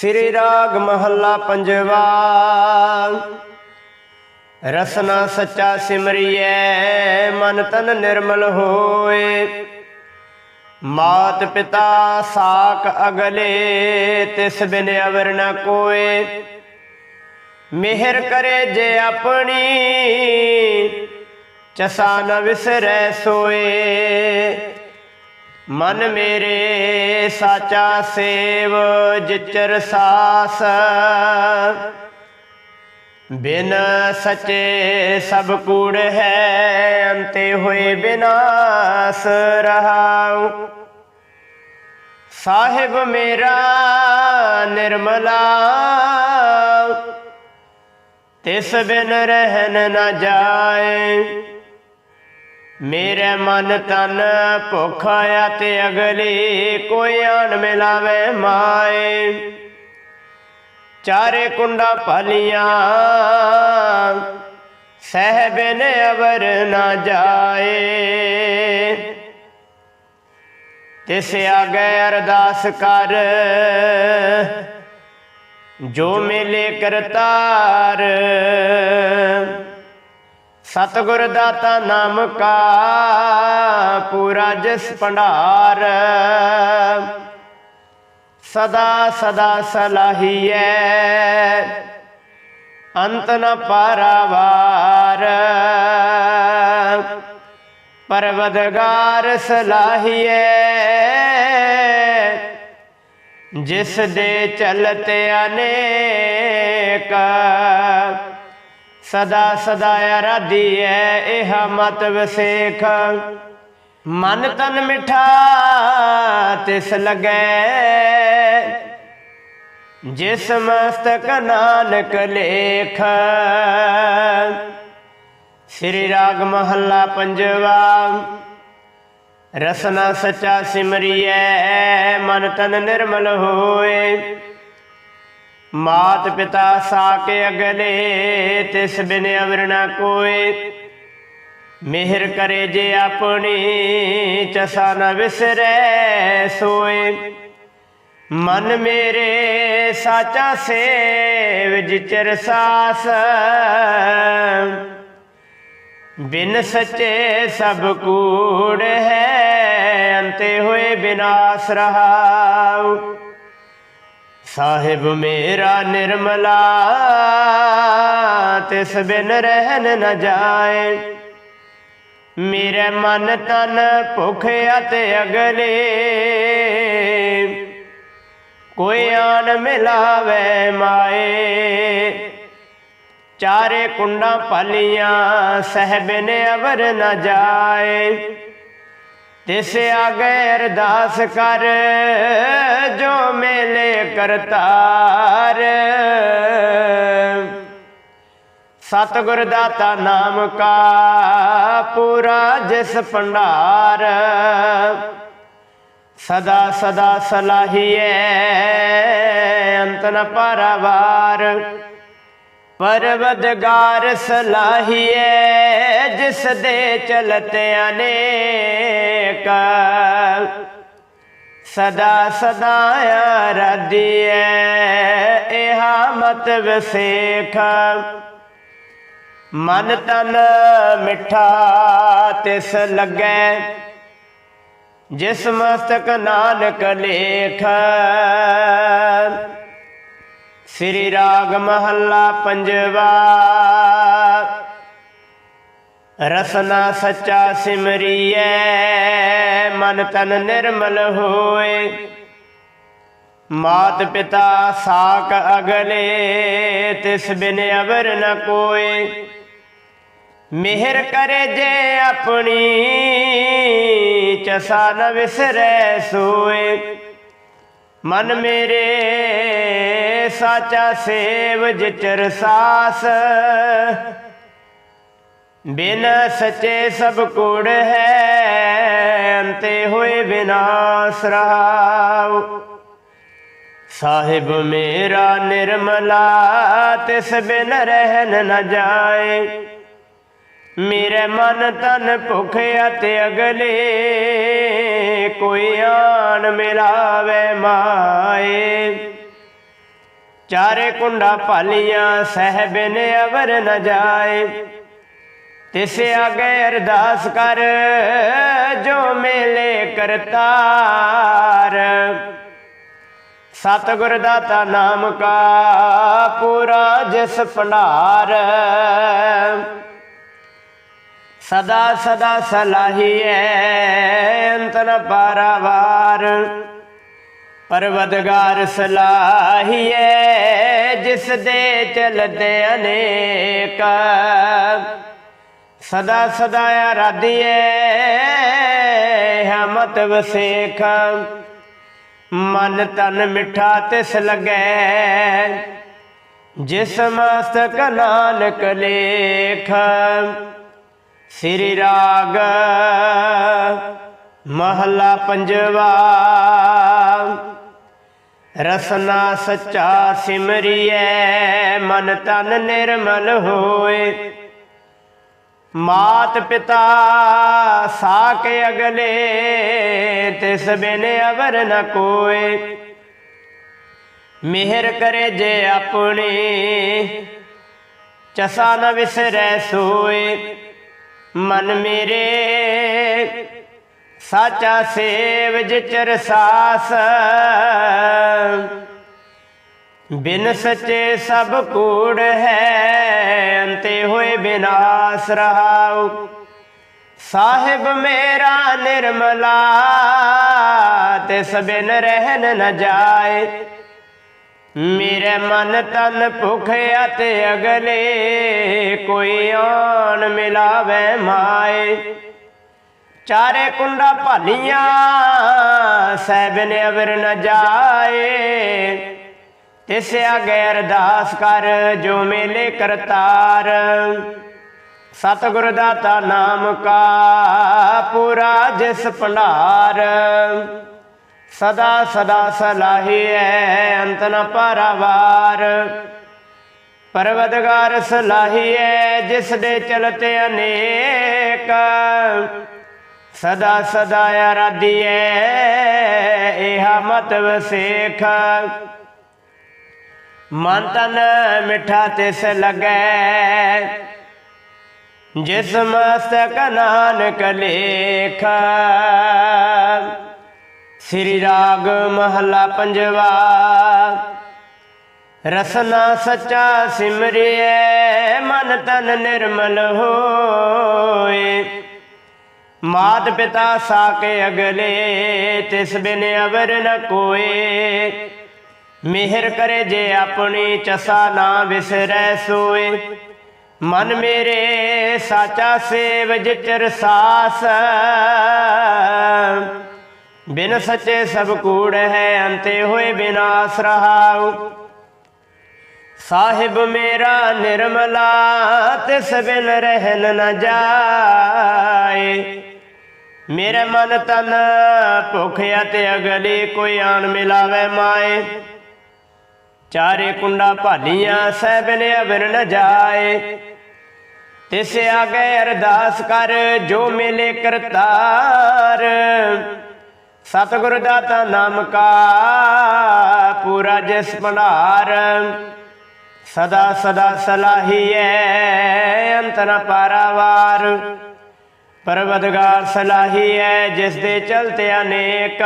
ਸ੍ਰੀ ਰਾਗ ਮਹੱਲਾ ਪੰਜਵਾ। ਰਸਨਾ ਸੱਚਾ ਸਿਮਰਿਐ, ਮਨ ਤਨ ਨਿਰਮਲ ਹੋਏ। ਮਾਤ ਪਿਤਾ ਸਾਕ ਅਗਲੇ, ਤਿਸ ਬਿਨ ਅਵਰ ਨ ਕੋਏ। ਮਿਹਰ ਕਰੇ ਜੇ ਆਪਣੀ, ਚਸਾ ਨ ਵਿਸਰੈ ਸੋਏ। ਮਨ ਮੇਰੇ ਸਾਚਾ ਸੇਵ, ਜਿਚਰ ਸਾਸ। ਬਿਨ ਸਚੇ ਸਭ ਕੂੜ ਹੈ, ਅੰਤੇ ਹੋਏ ਬਿਨਾਸ ਰਹਾਉ। ਸਾਹਿਬ ਮੇਰਾ ਨਿਰਮਲਾ ਤਿਸ ਬਿਨ ਰਹਿਣ ਨਾ ਜਾਏ। ਮੇਰੇ ਮਨ ਤਨ ਭੁੱਖ ਤੇ ਅਗਲੀ ਕੋਈ ਆਣ ਮਿਲਾਵੇ ਮਾਏ। ਚਾਰੇ ਕੁੰਡਾ ਭਾਲੀਆਂ ਨੇ ਅਵਰ ਨਾ ਜਾਏ। ਤਿਸ ਆਗੇ ਅਰਦਾਸ ਕਰ, ਜੋ ਮਿਲੇ ਕਰਤਾਰ ਸਤਿਗੁਰ ਦਾਤਾ ਨਾਮ ਕਾ ਪੂਰਾ ਜਿਸ ਭੰਡਾਰ। ਸਦਾ ਸਦਾ ਸਲਾਹੀਐ, ਅੰਤ ਨ ਪਾਰਾਵਾਰ। ਪਰਵਦਗਾਰ ਸਲਾਹੀਐ, ਜਿਸ ਦੇ ਚਲਤੇ ਅਨੇਕ ਸਦਾ ਸਦਾ ਅਰਾਧੀਐ ਇਹ ਮਤ ਵਸੇਖ ਮਨ ਤਨ ਮਿਠਾ, ਤਿਸ ਲਗੈ। ਜਿਸ ਮਸਤਕ ਨਾਨਕ ਲੇਖ। ਸ੍ਰੀ ਰਾਗ ਮਹੱਲਾ ਪੰਜਵਾ, ਰਸਨਾ ਸਚਾ ਸਿਮਰਿਐ, ਮਨ ਤਨ ਨਿਰਮਲ ਹੋਏ। ਮਾਤ ਪਿਤਾ ਸਾਕੇ ਅਗਲੇ ਤਿਸ ਬਿਨ ਅਵਰ ਨ ਕੋਏ। ਮਿਹਰ ਕਰੇ ਜੇ ਆਪਣੀ, ਚਸਾ ਨ ਵਿਸਰੈ ਸੋਏ। ਮਨ ਮੇਰੇ ਸਾਚਾ ਸੇਵ ਜਿਚਰ ਸਾਸ ਬਿਨ ਸੱਚੇ ਸਭ ਕੂੜ ਹੈ, ਅੰਤੇ ਹੋਏ ਬਿਨਾਸ਼ ਰਹਾਉ। ਸਾਹਿਬ ਮੇਰਾ ਨਿਰਮਲਾ, ਤਿਸ ਬਿਨ ਰਹਿਣ ਨ ਜਾਏ। ਮੇਰੇ ਮਨ ਤਨ ਭੁਖ ਅਤੇ ਅਗਲੇ, ਕੋਈ ਆਨ ਮਿਲਾਵੇ ਮਾਏ। ਚਾਰੇ ਕੁੰਡਾਂ ਪਾਲੀਆਂ ਸਹਿਬਨ ਅਵਰ ਨ ਜਾਏ। ਤਿਸ ਆਗੇ ਅਰਦਾਸ ਕਰ, ਜੋ ਮੇਲੇ ਕਰਤਾਰ। ਸਤਿਗੁਰ ਦਾਤਾ ਨਾਮ ਕਾ ਪੂਰਾ ਜਿਸ ਭੰਡਾਰ। ਸਦਾ ਸਦਾ ਸਲਾਹੀਐ, ਅੰਤ ਨ ਪਰਵਾਰ। ਪਰਵਦਗਾਰ ਸਲਾਹੀਐ ਜਿਸ ਦੇ ਚਲਤੇ ਅਨੇਕ। ਸਦਾ ਸਦਾ ਆਰਾਧੀਐ, ਇਹ ਮਤ ਵਸੇਖ। ਮਨ ਤਨ ਮਿੱਠਾ ਤਿਸ ਲੱਗੈ, ਜਿਸ ਮਸਤਕ ਨਾਨਕ ਲੇਖ। ਸ੍ਰੀ ਰਾਗ ਮਹੱਲਾ ਪੰਜਵਾ। ਰਸਨਾ ਸੱਚਾ ਸਿਮਰਿਐ, ਮਨ ਤਨ ਨਿਰਮਲ ਹੋਏ। ਮਾਤ ਪਿਤਾ ਸਾਕ ਅਗਲੇ, ਤਿਸ ਬਿਨ ਅਵਰ ਨ ਕੋਏ। ਮਿਹਰ ਕਰੇ ਜੇ ਆਪਣੀ, ਚਸਾ ਨ ਵਿਸਰੈ ਸੋਏ। ਮਨ ਮੇਰੇ ਸਾਚਾ ਸੇਵ ਜਿਚਰ ਸਾਸ। ਬਿਨ ਸਚੇ ਸਭ ਕੂੜ ਹੈ, ਅੰਤੇ ਹੋਏ ਬਿਨਾਸ਼ ਰਹਾਉ। ਸਾਹਿਬ ਮੇਰਾ ਨਿਰਮਲਾ, ਤਿਸ ਬਿਨ ਰਹਿਨ ਨ ਜਾਏ। ਮੇਰੇ ਮਨ ਤਨ ਭੁਖ ਅਤੇ ਅਗਲੇ, ਕੋਈ ਆਣ ਮਿਲਾਵੇ ਮਾਏ। ਚਾਰੇ ਕੁੰਡਾ ਭਾਲੀਆਂ, ਸਹਿਬ ਨੇ ਅਵਰ ਨ ਜਾਏ। ਤਿਸ ਆਗੇ ਅਰਦਾਸ ਕਰ, ਜੋ ਮੇਲੇ ਕਰਤਾਰ। ਸਤਿਗੁਰ ਦਾਤਾ ਨਾਮ ਕਾ ਪੂਰਾ ਜਿਸ ਭੰਡਾਰ। ਸਦਾ ਸਦਾ ਸਲਾਹੀਐ ਅੰਤ ਨ ਪਾਰਾਵਾਰ ਪਰਵਦਗਾਰ ਸਲਾਹੀਐ ਜਿਸ ਦੇ ਚਲਦੇ ਅਨੇਕ। ਸਦਾ ਸਦਾ ਆਰਾਧੀਐ ਹਮਤ ਵਸੇਖ। ਮਨ ਤਨ ਮਿੱਠਾ ਤਿਸ ਲੱਗੈ, ਜਿਸ ਮਸਤਕ ਨਾਨਕ ਲੇਖ। ਸ੍ਰੀ ਰਾਗ, ਮਹਲਾ ਪੰਜਵਾ। ਰਸਨਾ ਸੱਚਾ ਸਿਮਰਿਐ, ਮਨ ਤਨ ਨਿਰਮਲ ਹੋਏ। ਮਾਤ ਪਿਤਾ ਸਾਕ ਅਗਲੇ, ਤਿਸ ਬਿਨ ਅਵਰ ਨ ਕੋਏ। ਮਿਹਰ ਕਰੇ ਜੇ ਆਪਣੇ, ਚਸਾ ਨ ਵਿਸਰੈ ਸੋਏ। ਮਨ ਮੇਰੇ ਸਾਚਾ ਸੇਵ ਜਿਚਰ ਸਾਸ ਬਿਨ ਸੱਚੇ ਸਭ ਕੂੜ ਹੈ, ਅੰਤੇ ਹੋਏ ਬਿਨਾਸ਼ ਰਹਾਉ। ਸਾਹਿਬ ਮੇਰਾ ਨਿਰਮਲਾ ਤਿਸ ਬਿਨ ਰਹਿਨ ਨ ਜਾਏ। ਮੇਰੇ ਮਨ ਤਨ ਭੁਖ ਅਤੇ ਅਗਲੇ, ਕੋਈ ਆਣ ਮਿਲਾਵੇ ਮਾਏ। ਚਾਰੇ ਕੁੰਡਾ ਭਾਲੀਆਂ ਸਹਿਬ ਨੇ ਅਵਰ ਨ ਜਾਏ। ਤਿਸ ਅਗੇ ਅਰਦਾਸ ਕਰ ਜੋ ਮੇਲੇ ਕਰਤਾਰ। ਸਤਿਗੁਰ ਦਾਤਾ ਨਾਮ ਕਾ ਪੂਰਾ ਜਿਸ ਭੰਡਾਰ। ਸਦਾ ਸਦਾ ਸਲਾਹੀ ਸਲਾਹੀਐ ਅੰਤ ਨ ਪਾਰਾਵਾਰ। ਪਰਵਦਗਾਰ ਸਲਾਹੀਐ ਜਿਸ ਦੇ ਚਲਤੇ ਅਨੇਕ। ਸਦਾ ਸਦਾ ਆਰਾਧੀਐ, ਇਹ ਮਤ ਸੇਖ। ਮਨ ਤਨ ਮਿੱਠਾ ਤਿਸ ਲੱਗੈ, ਜਿਸ ਮਸਤਕ ਨਾਨਕ ਲੇਖ। ਸ੍ਰੀ ਰਾਗ ਮਹਲਾ ਪੰਜਵਾ, ਰਸਨਾ ਸੱਚਾ ਸਿਮਰਿਐ, ਮਨ ਤਨ ਨਿਰਮਲ ਹੋਏ। ਮਾਤ ਪਿਤਾ ਸਾਕੇ ਅਗਲੇ, ਤਿਸ ਬਿਨ ਅਵਰ ਨ ਕੋਏ। ਮਿਹਰ ਕਰੇ ਜੇ ਆਪਣੀ ਚਸਾ ਨਾ ਵਿਸਰੈ ਸੋਏ। ਮਨ ਮੇਰੇ ਸਾਚਾ ਸੇਵ ਜਿਚਰ ਸਾਸ। ਬਿਨ ਸੱਚੇ ਸਭ ਕੂੜ ਹੈ, ਅੰਤੇ ਹੋਏ ਬਿਨਾਸ਼ ਰਹਾਉ। ਸਾਹਿਬ ਮੇਰਾ ਨਿਰਮਲਾ, ਤਿਸ ਬਿਨ ਰਹਿਨ ਨ ਜਾਏ। ਮੇਰੇ ਮਨ ਤਨ ਭੁਖ ਅਤੇ ਅਗਲੀ ਕੋਈ ਆਣ ਮਿਲਾਵੇ ਮਾਏ। ਚਾਰੇ ਕੁੰਡਾ ਭਾਲੀਆਂ, ਸਹਿਬ ਨੇ ਅਵਰ ਨ ਜਾਏ। ਤਿਸ ਆਗੇ ਅਰਦਾਸ ਕਰ, ਜੋ ਮਿਲੇ ਕਰਤਾਰ। ਸਤਿਗੁਰ ਦਾਤਾ ਨਾਮ ਕਾ ਪੂਰਾ ਜਿਸ ਭੰਡਾਰ। ਸਦਾ ਸਦਾ ਸਲਾਹੀਐ, ਅੰਤ ਨ ਪਾਰਾਵਾਰ। ਪਰਵਦਗਾਰ ਸਲਾਹੀਐ ਜਿਸ ਦੇ ਚਲਤੇ ਅਨੇਕ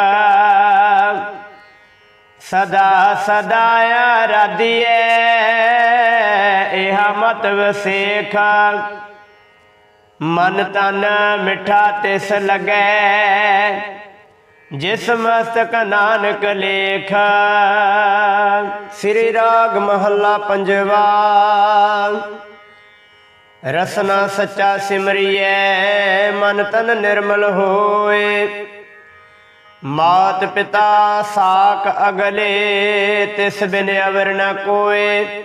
ਸਦਾ ਸਦਾ ਆਰਾਧੀਐ ਇਹ ਮਤ ਸੇਖ, ਮਨ ਤਨ ਮਿੱਠਾ ਤਿਸ ਲੱਗੈ। ਜਿਸ ਮਸਤਕ ਨਾਨਕ ਲੇਖ, ਸ੍ਰੀ ਰਾਗ ਮਹੱਲਾ ਪੰਜਵਾ। ਰਸਨਾ ਸੱਚਾ ਸਿਮਰਿਐ, ਮਨ ਤਨ ਨਿਰਮਲ ਹੋਏ। ਮਾਤ ਪਿਤਾ ਸਾਕ ਅਗਲੇ, ਤਿਸ ਬਿਨ ਅਵਰ ਨ ਕੋਏ।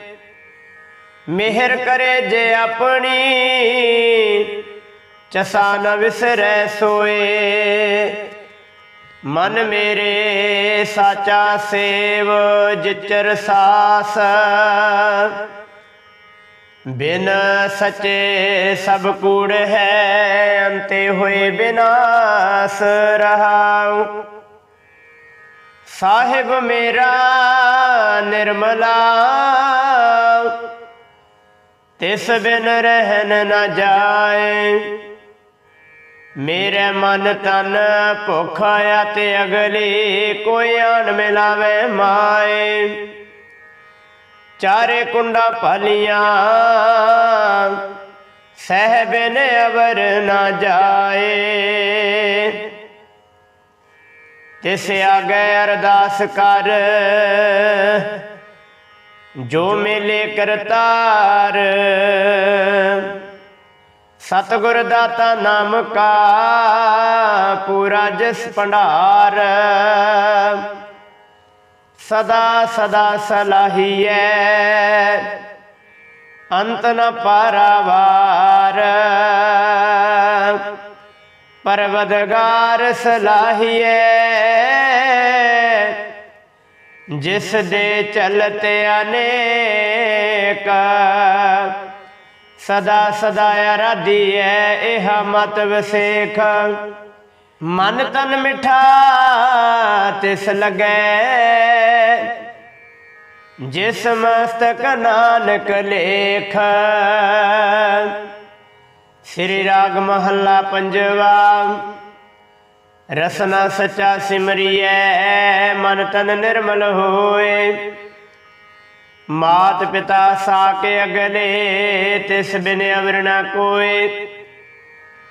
ਮਿਹਰ ਕਰੇ ਜੇ ਆਪਣੀ, ਚਸਾ ਨ ਵਿਸਰੈ ਸੋਏ। ਮਨ ਮੇਰੇ ਸਾਚਾ ਸੇਵ, ਜਿਚਰ ਸਾਸ। ਬਿਨ ਸਚੇ ਸਭ ਕੂੜ ਹੈ, ਅੰਤੇ ਹੋਏ ਬਿਨਾਸ ਰਹਾਉ। ਸਾਹਿਬ ਮੇਰਾ ਨਿਰਮਲਾ ਤਿਸ ਬਿਨ ਰਹਿਨ ਨਾ ਜਾਏ। ਮੇਰੇ ਮਨ ਤਨ ਭੁੱਖਾ ਤੇ ਅਗਲੀ ਕੋਈ ਆਣ ਮਿਲਾਵੇ ਮਾਏ। ਚਾਰੇ ਕੁੰਡਾ ਪਾਲੀਆਂ। ਨੇ ਅਵਰ ਨਾ ਜਾਏ। ਤਿਸ ਆਗੇ ਅਰਦਾਸ ਕਰ, ਜੋ ਮਿਲੇ ਕਰਤਾਰ, ਸਤਿਗੁਰ ਦਾਤਾ ਨਾਮ ਕਾ ਪੂਰਾ ਜਿਸ ਭੰਡਾਰ। ਸਦਾ ਸਦਾ ਸਲਾਹੀਐ। ਅੰਤ ਨ ਪਾਰਾਵਾਰ। ਪਰਵਦਗਾਰ ਸਲਾਹੀਐ। ਜਿਸ ਦੇ ਚਲਤੇ ਅਨੇਕ, ਸਦਾ ਸਦਾ ਅਰਾਧੀਐ, ਇਹ ਮਤ ਵਸੇਖ। ਮਨ ਤਨ ਮਿਠਾ ਤਿਸ ਲਗੈ। ਜਿਸ ਮਸਤਕ ਨਾਨਕ ਲੇਖ। ਸ੍ਰੀ ਰਾਗ ਮਹੱਲਾ ਪੰਜਵਾ, ਰਸਨਾ ਸਚਾ ਸਿਮਰਿਐ, ਮਨ ਤਨ ਨਿਰਮਲ ਹੋਏ। ਮਾਤ ਪਿਤਾ ਸਾਕੇ ਅਗਲੇ, ਤਿਸ ਬਿਨ ਅਵਰ ਕੋਏ।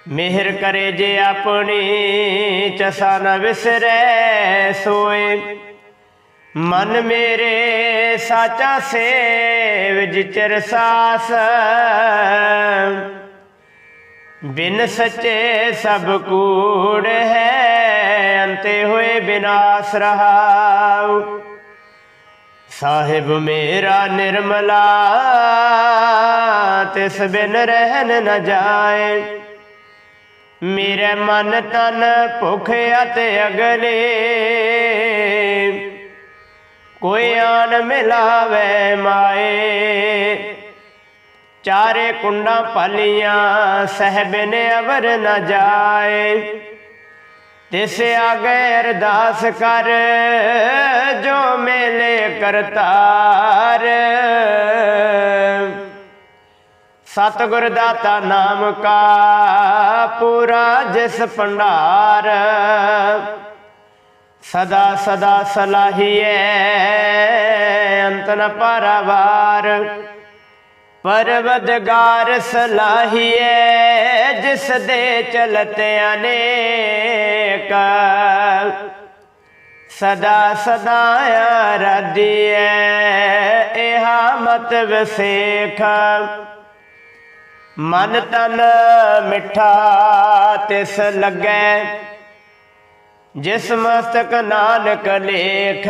ਮਿਹਰ ਕਰੇ ਜੇ ਆਪਣੀ, ਚਸਾ ਨ ਵਿਸਰੈ ਸੋਏ। ਮਨ ਮੇਰੇ ਸਾਚਾ ਸੇਵ, ਜਿਚਰ ਸਾਸ। ਬਿਨ ਸੱਚੇ ਸਭ ਕੂੜ ਹੈ, ਅੰਤੇ ਹੋਏ ਬਿਨਾਸ਼ ਰਹਾਉ। ਸਾਹਿਬ ਮੇਰਾ ਨਿਰਮਲਾ, ਤਿਸ ਬਿਨ ਰਹਿਨ ਨ ਜਾਏ। ਮੇਰੇ ਮਨ ਤਨ ਭੁਖ ਅਤੇ ਅਗਲੇ। ਕੋਈ ਆਨ ਮਿਲਾਵੇ ਮਾਏ। ਚਾਰੇ ਕੁੰਡਾਂ ਪਾਲੀਆਂ ਸਹਿਬ ਨੇ ਅਵਰ ਨਾ ਜਾਏ। ਤਿਸ ਆਗੇ ਅਰਦਾਸ ਕਰ, ਜੋ ਮੇਲੇ ਕਰਤਾਰ। ਸਤਿਗੁਰ ਦਾਤਾ ਨਾਮ ਕਾ ਪੂਰਾ ਜਿਸ ਭੰਡਾਰ। ਸਦਾ ਸਦਾ ਸਲਾਹੀਐ, ਅੰਤ ਨ ਪਾਰਾਵਾਰ। ਪਰਵਦਗਾਰ ਸਲਾਹੀਐ, ਜਿਸ ਦੇ ਚਲਤੇ ਅਨੇਕ। ਸਦਾ ਸਦਾ ਆਰਾਧੀਐ, ਇਹਾ ਮਤ ਵਸੇਖ। ਮਨ ਤਨ ਮਿੱਠਾ ਤਿਸ ਲੱਗੈ ਜਿਸ ਮਸਤਕ ਨਾਨਕ ਲੇਖ।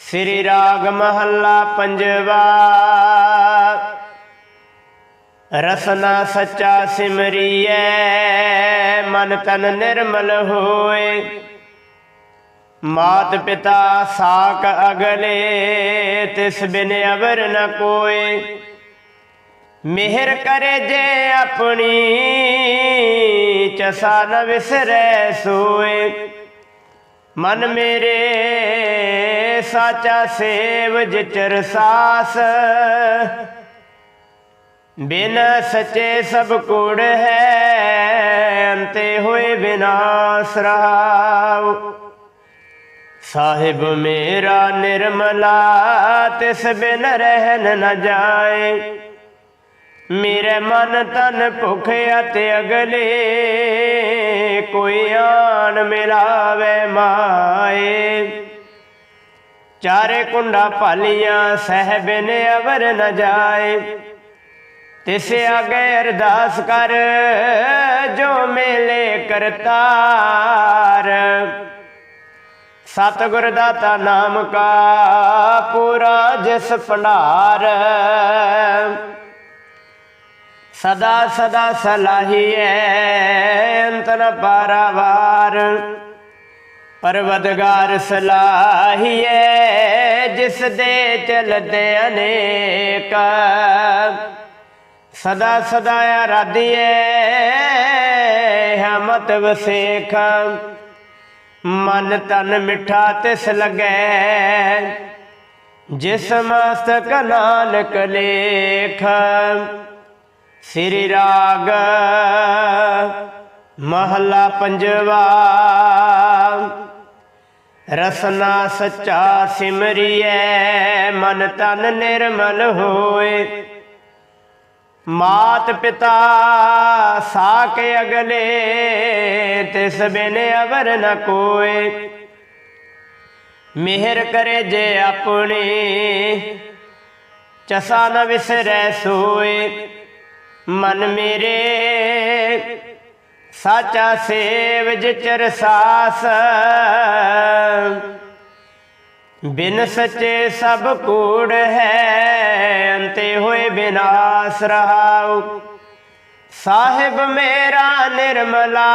ਸ੍ਰੀ ਰਾਗ ਮਹੱਲਾ ਪੰਜਵਾ। ਰਸਨਾ ਸੱਚਾ ਸਿਮਰੀਐ, ਮਨ ਤਨ ਨਿਰਮਲ ਹੋਏ। ਮਾਤ ਪਿਤਾ ਸਾਕ ਅਗਲੇ, ਤਿਸ ਬਿਨ ਅਵਰ ਨ ਕੋਏ। ਮਿਹਰ ਕਰੇ ਜੇ ਆਪਣੀ ਚਸਾ ਨ ਵਿਸਰੈ ਸੋਏ। ਮਨ ਮੇਰੇ ਸਾਚਾ ਸੇਵ ਜਿਚਰ ਸਾਸ। ਬਿਨ ਸਚੇ ਸਭ ਕੂੜ ਹੈ, ਅੰਤੇ ਹੋਏ ਬਿਨਾਸ਼ ਰਹਾਉ। ਸਾਹਿਬ ਮੇਰਾ ਨਿਰਮਲਾ, ਤਿਸ ਬਿਨ ਰਹਿਨ ਨ ਜਾਏ। ਮੇਰੇ ਮਨ ਤਨ ਭੁਖਿਆ ਅਤੇ ਅਗਲੇ, ਕੋਈ ਆਣ ਮਿਲਾਵੇ ਮਾਏ। ਚਾਰੇ ਕੁੰਡਾ ਭਾਲੀਆਂ, ਸਹਿਬ ਨੇ ਅਵਰ ਨ ਜਾਏ। ਤਿਸ ਆਗੇ ਅਰਦਾਸ ਕਰ, ਜੋ ਮੇਲੇ ਕਰਤਾਰ। ਸਤਿਗੁਰ ਦਾਤਾ ਨਾਮ ਕਾ ਪੂਰਾ ਜਿਸ ਭੰਡਾਰ। ਸਦਾ ਸਦਾ ਸਲਾਹੀਐ ਅੰਤਨ ਪਾਰਾਵਾਰ। ਪਰਵਦਗਾਰ ਸਲਾਹੀਐ, ਜਿਸ ਦੇ ਚਲਦੇ ਅਨੇਕ। ਸਦਾ ਸਦਾ ਆਰਾਧੀਐ, ਹਮਤ ਵਸੇਖ। ਮਨ ਤਨ ਮਿੱਠਾ ਤਿਸ ਲੱਗੈ, ਜਿਸ ਮਸਤਕ ਨਾਨਕ ਲੇਖ। ਸ੍ਰੀ ਰਾਗ, ਮਹਲਾ ਪੰਜਵਾ। ਰਸਨਾ ਸੱਚਾ ਸਿਮਰਿਐ, ਮਨ ਤਨ ਨਿਰਮਲ ਹੋਏ। ਮਾਤ ਪਿਤਾ ਸਾਕ ਅਗਲੇ, ਤਿਸ ਬਿਨ ਅਵਰ ਨ ਕੋਏ। ਮਿਹਰ ਕਰੇ ਜੇ ਆਪਣੇ, ਚਸਾ ਨ ਵਿਸਰੈ ਸੋਏ। ਮਨ ਮੇਰੇ, ਸਾਚਾ ਸੇਵ ਜਿਚਰ ਸਾਸ ਬਿਨ ਸੱਚੇ ਸਭ ਕੂੜ ਹੈ, ਅੰਤੇ ਹੋਏ ਬਿਨਾਸ਼ ਰਹਾਉ। ਸਾਹਿਬ ਮੇਰਾ ਨਿਰਮਲਾ,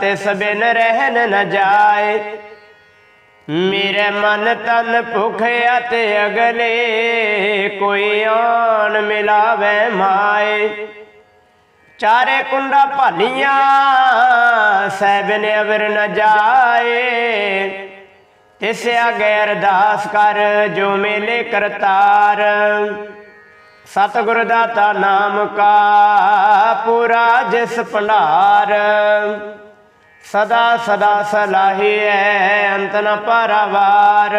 ਤਿਸ ਬਿਨ ਰਹਿਨ ਨ ਜਾਏ। ਮੇਰੇ ਮਨ ਤਨ ਭੁਖਿਆ ਤੇ ਅਗਲੇ, ਕੋਈ ਆਣ ਮਿਲਾਵੇ ਮਾਏ। ਚਾਰੇ ਕੁੰਡਾ ਭਾਲੀਆਂ ਸਹਿਬ ਨੇ ਅਵਰ ਨ ਜਾਏ। ਤਿਸ ਅਗੇ ਅਰਦਾਸ ਕਰ ਜੋ ਮੇਲੇ ਕਰਤਾਰ। ਸਤਿਗੁਰ ਦਾਤਾ ਨਾਮ ਕਾ ਪੂਰਾ ਜਿਸ ਭੰਡਾਰ। ਸਦਾ ਸਦਾ ਸਲਾਹੀਐ ਅੰਤ ਨ ਪਾਰਾਵਾਰ।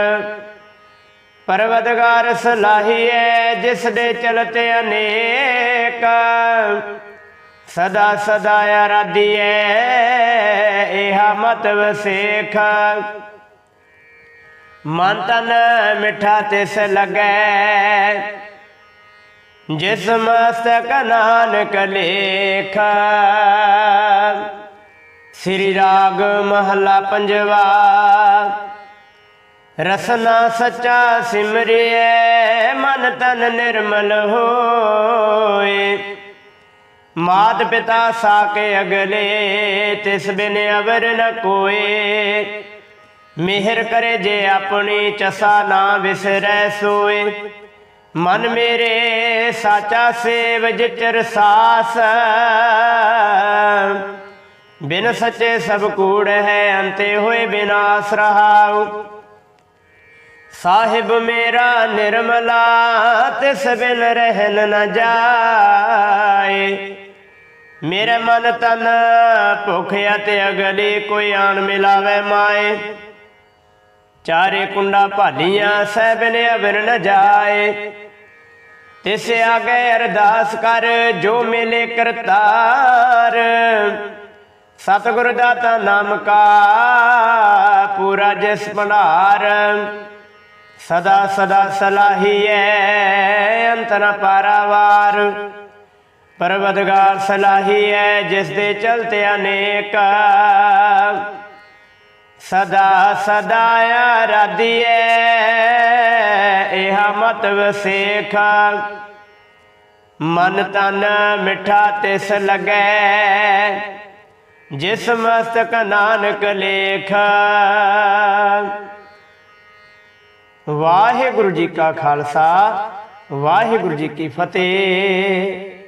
ਪਰਵਦਗਾਰ ਸਲਾਹੀਐ ਜਿਸ ਦੇ ਚਲਤੇ ਅਨੇਕ। ਸਦਾ ਸਦਾ ਆਰਾਧੀਐ ਇਹਾ ਮਤ ਵਸੇਖ ਮਨ ਤਨ ਮਿੱਠਾ ਤਿਸ ਲੱਗੈ। ਜਿਸ ਮਸਤਕ ਨਾਨਕ ਲੇਖ। ਸ੍ਰੀ ਰਾਗ ਮਹਲਾ ਪੰਜਵਾ। ਰਸਨਾ ਸੱਚਾ ਸਿਮਰਿਐ, ਮਨ ਤਨ ਨਿਰਮਲ ਹੋਏ। ਮਾਤ ਪਿਤਾ ਸਾਕੇ ਅਗਲੇ, ਤਿਸ ਬਿਨ ਅਵਰ ਨ ਕੋਏ। ਮਿਹਰ ਕਰੇ ਜੇ ਆਪਣੀ ਚਸਾ ਨਾ ਵਿਸਰੈ ਸੋਏ। ਮਨ ਮੇਰੇ ਸਾਚਾ ਸੇਵ ਜਿਚਰ ਸਾਸ। ਬਿਨ ਸੱਚੇ ਸਭ ਕੂੜ ਹੈ, ਅੰਤੇ ਹੋਏ ਬਿਨਾਸ਼ ਰਹਾਉ ਸਾਹਿਬ ਮੇਰਾ ਨਿਰਮਲਾ, ਤਿਸ ਬਿਨ ਰਹਿਨ ਨ ਜਾਏ। ਮੇਰੇ ਮਨ ਤਨ ਭੁਖ ਅਤੇ ਅਗਲੀ ਕੋਈ ਆਣ ਮਿਲਾਵੇ ਮਾਏ। ਚਾਰੇ ਕੁੰਡਾ ਭਾਲੀਆਂ, ਸਹਿਬ ਨੇ ਅਵਰ ਨ ਜਾਏ। ਤਿਸ ਆਗੇ ਅਰਦਾਸ ਕਰ, ਜੋ ਮਿਲੇ ਕਰਤਾਰ। ਸਤਿਗੁਰ ਦਾਤਾ ਨਾਮ ਕਾ ਪੂਰਾ ਜਿਸ ਭੰਡਾਰ ਸਦਾ ਸਦਾ ਸਲਾਹੀਐ ਅੰਤ ਨ ਪਾਰਾਵਾਰ। ਪਰਵਦਗਾਰ ਸਲਾਹੀਐ, ਜਿਸ ਦੇ ਚਲਤੇ ਅਨੇਕ। ਸਦਾ ਸਦਾ ਆਰਾਧੀਐ ਇਹਾ ਮਤ ਸੇਖ ਮਨ ਤਨ ਮਿੱਠਾ ਤਿਸ ਲਗੈ ਜਿਸ ਮਸਤਕ ਨਾਨਕ ਲੇਖ। ਵਾਹਿਗੁਰੂ ਜੀ ਕਾ ਖਾਲਸਾ ਵਾਹਿਗੁਰੂ ਜੀ ਕੀ ਫਤਿਹ।